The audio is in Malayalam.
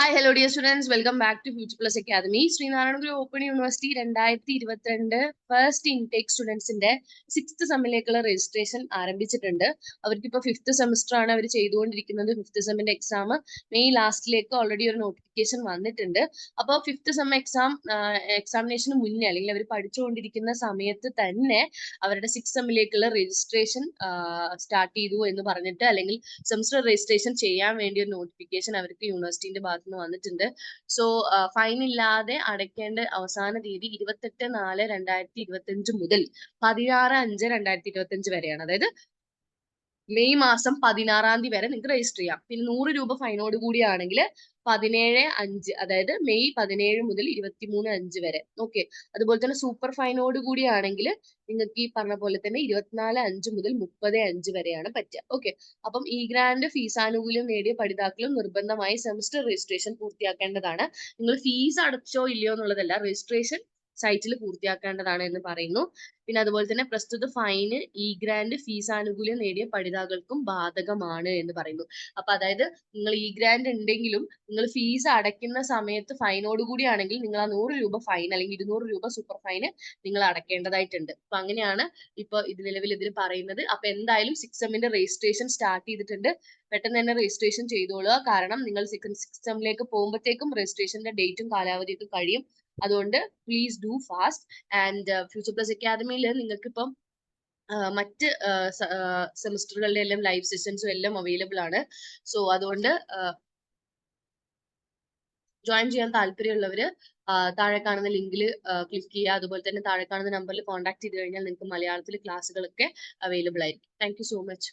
Hi hello dear students welcome back to future plus academy Sree Narayana Guru open university രണ്ടായിരത്തി ഇരുപത്തിരണ്ട് ഫസ്റ്റ് ഇൻടേക്ക് സ്റ്റുഡൻസിന്റെ സിക്സ്ത് സെമ്മിലേക്കുള്ള രജിസ്ട്രേഷൻ ആരംഭിച്ചിട്ടുണ്ട്. അവർക്ക് ഇപ്പോൾ ഫിഫ്ത്ത് സെമിസ്റ്റർ ആണ് അവർ ചെയ്തുകൊണ്ടിരിക്കുന്നത്. ഫിഫ്ത്ത് സെമ്മിന്റെ എക്സാം മെയ് ലാസ്റ്റിലേക്ക് ഓൾറെഡി ഒരു നോട്ടിഫിക്കേഷൻ വന്നിട്ടുണ്ട്. അപ്പോൾ ഫിഫ്ത് സെം എക്സാം എക്സാമിനേഷന് മുന്നേ അല്ലെങ്കിൽ അവർ പഠിച്ചുകൊണ്ടിരിക്കുന്ന സമയത്ത് തന്നെ അവരുടെ സിക്സ് സെമ്മിലേക്കുള്ള രജിസ്ട്രേഷൻ സ്റ്റാർട്ട് ചെയ്തു എന്ന് പറഞ്ഞിട്ട് അല്ലെങ്കിൽ സെമിസ്റ്റർ രജിസ്ട്രേഷൻ ചെയ്യാൻ വേണ്ടി ഒരു നോട്ടിഫിക്കേഷൻ അവർക്ക് യൂണിവേഴ്സിറ്റിന്റെ ഭാഗത്ത് നിന്ന് വന്നിട്ടുണ്ട് സോ ഫൈൻ ഇല്ലാതെ അടയ്ക്കേണ്ട അവസാന തീയതി ഇരുപത്തെട്ട് നാല് രണ്ടായിരത്തി ഇരുപത്തി അഞ്ച് മുതൽ പതിനാറ് അഞ്ച് രണ്ടായിരത്തി ഇരുപത്തി അഞ്ച് വരെയാണ്. അതായത് മെയ് മാസം പതിനാറാം തീയതി വരെ നിങ്ങൾക്ക് രജിസ്റ്റർ ചെയ്യാം. പിന്നെ നൂറ് രൂപ ഫൈനോട് കൂടിയാണെങ്കിൽ പതിനേഴ് അഞ്ച് അതായത് മെയ് പതിനേഴ് മുതൽ ഇരുപത്തിമൂന്ന് അഞ്ച് വരെ. ഓക്കെ അതുപോലെ തന്നെ സൂപ്പർ ഫൈനോട് കൂടിയാണെങ്കിൽ നിങ്ങൾക്ക് ഈ പറഞ്ഞ പോലെ തന്നെ ഇരുപത്തിനാല് അഞ്ച് മുതൽ മുപ്പത് അഞ്ച് വരെയാണ് പറ്റുക. ഓക്കെ അപ്പം ഈ ഗ്രാൻഡ് ഫീസ് ആനുകൂല്യം നേടിയ പഠിതാക്കളും നിർബന്ധമായി സെമിസ്റ്റർ രജിസ്ട്രേഷൻ പൂർത്തിയാക്കേണ്ടതാണ്. നിങ്ങൾ ഫീസ് അടച്ചോ ഇല്ലയോ എന്നുള്ളതല്ല രജിസ്ട്രേഷൻ സൈറ്റിൽ പൂർത്തിയാക്കേണ്ടതാണ് എന്ന് പറയുന്നു. പിന്നെ അതുപോലെ തന്നെ പ്രസ്തുത ഫൈന് ഇ ഗ്രാൻഡ് ഫീസ് ആനുകൂല്യം നേടിയ പഠിതാക്കൾക്കും ബാധകമാണ് എന്ന് പറയുന്നു. അപ്പൊ അതായത് നിങ്ങൾ ഇ ഗ്രാൻഡ് ഉണ്ടെങ്കിലും നിങ്ങൾ ഫീസ് അടയ്ക്കുന്ന സമയത്ത് ഫൈനോട് കൂടിയാണെങ്കിൽ നിങ്ങൾ ആ നൂറ് രൂപ ഫൈൻ അല്ലെങ്കിൽ ഇരുന്നൂറ് രൂപ സൂപ്പർ ഫൈന് നിങ്ങൾ അടക്കേണ്ടതായിട്ടുണ്ട്. അപ്പൊ അങ്ങനെയാണ് ഇപ്പൊ ഇത് നിലവിൽ ഇതിൽ പറയുന്നത്. അപ്പൊ എന്തായാലും സിക്സ് എമ്മിന്റെ രജിസ്ട്രേഷൻ സ്റ്റാർട്ട് ചെയ്തിട്ടുണ്ട്. പെട്ടെന്ന് തന്നെ രജിസ്ട്രേഷൻ ചെയ്തോളുക. കാരണം നിങ്ങൾ സിക്സ് എമ്മിലേക്ക് പോകുമ്പോഴത്തേക്കും രജിസ്ട്രേഷന്റെ ഡേറ്റും കാലാവധിയൊക്കെ കഴിയും. അതുകൊണ്ട് please do fast and future plus അക്കാദമിയിൽ നിങ്ങൾക്ക് ഇപ്പം മറ്റ് സെമിസ്റ്ററുകളുടെ എല്ലാം ലൈവ് സെഷൻസും എല്ലാം അവൈലബിൾ ആണ്. സോ അതുകൊണ്ട് ജോയിൻ ചെയ്യാൻ താല്പര്യമുള്ളവര് താഴെ കാണുന്ന ലിങ്കിൽ ക്ലിക്ക് ചെയ്യുക. അതുപോലെ തന്നെ താഴെ കാണുന്ന നമ്പറിൽ കോൺടാക്ട് ചെയ്ത് കഴിഞ്ഞാൽ നിങ്ങൾക്ക് മലയാളത്തിൽ ക്ലാസ്സുകളൊക്കെ അവൈലബിൾ ആയിരിക്കും. Thank so much